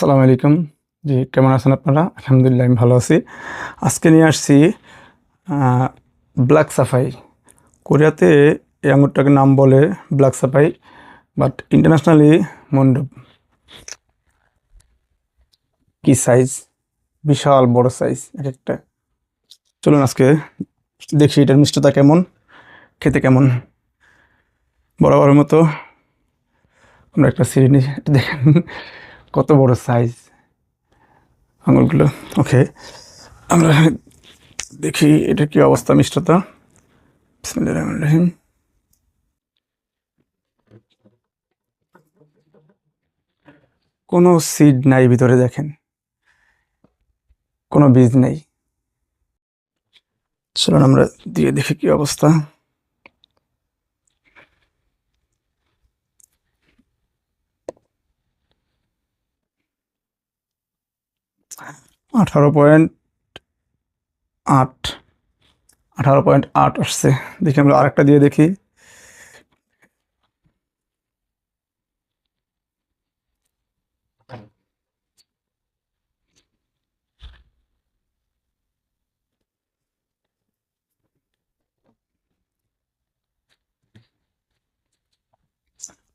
আসসালামু আলাইকুম। জি, কেমন আছেন আপনারা? আলহামদুলিল্লাহ, আমি ভালো আছি। আজকে নিয়ে আসছি ব্ল্যাক সাফাই কোরিয়াতে এই আঙুরটাকে নাম বলে ব্ল্যাক সাফাই বাট ইন্টারন্যাশনালি মন্ডপ কি সাইজ বিশাল বড় সাইজ এক একটা। চলুন আজকে দেখি এটার মিষ্টতা কেমন, খেতে কেমন। বরাবরের মতো আমরা একটা নিয়ে দেখেন। কত বড় সাইজ আঙুলগুলো ওকে আমরা দেখি এটা কি অবস্থা, মিষ্টতা? রহিম। কোনো সিড নাই ভিতরে, দেখেন। কোনো বীজ নেই। চলুন আমরা দিয়ে দেখি কি অবস্থা। আঠারো পয়েন্ট আট, আঠারো পয়েন্ট আট আসছে। দেখি আমরা আরেকটা দিয়ে দেখি।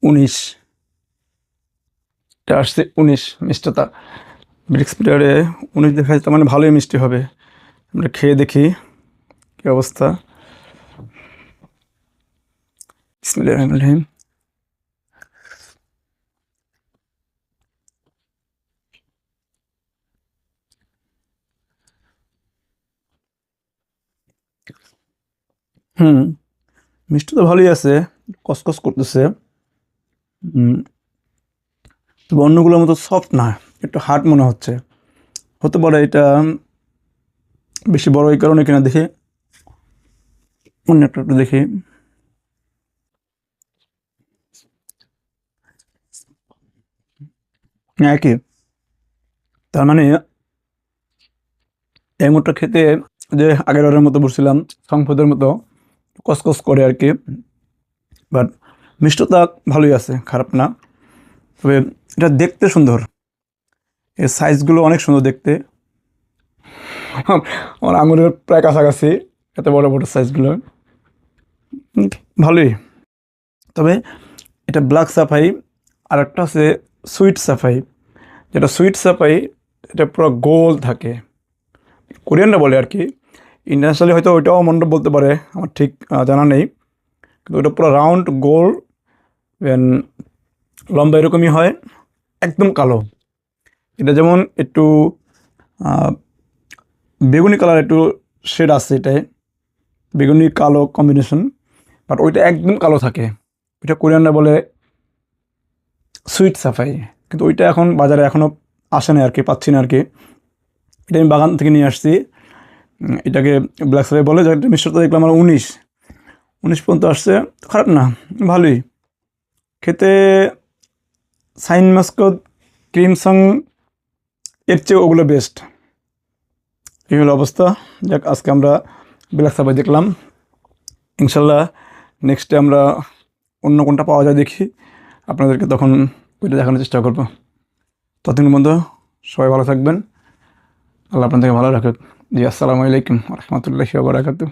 উনিশ। আসছে উনিশ, মিষ্টতা। ব্রিক্স পিরিয়ডে উনিশ দেখা যাচ্ছে মানে ভালোই মিষ্টি হবে। আমরা খেয়ে দেখি কী অবস্থা। হুম, মিষ্টি তো ভালোই আছে, কসকস করতেছে। অন্যগুলোর মতো সফট না। একটু হার্ড মনে হচ্ছে। হতে পারে এটা বেশি বড় এই কারণে কিনা দেখি। অন্য একটা একটু দেখি। একই তার মানে এই মুহূর্তে খেতে যে আগের বারের মতো বসছিলাম সংপদের মতো কসকস করে আর কি। বাট মিষ্টতা ভালোই আছে, খারাপ না। তবে এটা দেখতে সুন্দর। এর সাইজগুলো অনেক সুন্দর দেখতে। আমার আঙুলের প্রায় কাছাকাছি, এত বড় বড় সাইজগুলো ভালোই। তবে এটা ব্ল্যাক সাফাই আর একটা আছে সুইট সাফাই যেটা সুইট সাফাই এটা পুরো গোল থাকে। কোরিয়ানরা বলে আর কি। ইন্টারন্যাশনালি হয়তো ওইটাও মণ্ডপ বলতে পারে, আমার ঠিক জানা নেই। কিন্তু ওটা পুরো রাউন্ড গোল লম্বা এরকমই হয়, একদম কালো। এটা যেমন একটু বেগুনি কালার একটু শেড আছে এটায়। বেগুনি, কালো কম্বিনেশন বাট ওইটা একদম কালো থাকে। ওইটা কোরিয়ানরা বলে সুইট সাফাই কিন্তু ওইটা এখন বাজারে এখনও আসে না আর কি, পাচ্ছি না আর কি। এটা আমি বাগান থেকে নিয়ে আসছি। এটাকে ব্ল্যাক সাফাই বলে যেটা মিশ্রতা দেখলাম আমার উনিশ। উনিশ পর্যন্ত আসছে। খারাপ না, ভালোই। খেতে সাইন মাস্কো ক্রিমসং এর চেয়ে ওগুলো বেস্ট এই হলো অবস্থা। যাক, আজকে আমরা ব্ল্যাক সাবাই দেখলাম। ইনশাল্লাহ নেক্সটে আমরা অন্য কোনটা পাওয়া যায় দেখি। আপনাদেরকে তখন ওইটা দেখানোর চেষ্টা করব। ততদিন বন্ধু সবাই ভালো থাকবেন। আল্লাহ আপনাদেরকে ভালো রাখুক। জি, আসসালামু আলাইকুম রহমতুল্লাহি বারাকাতু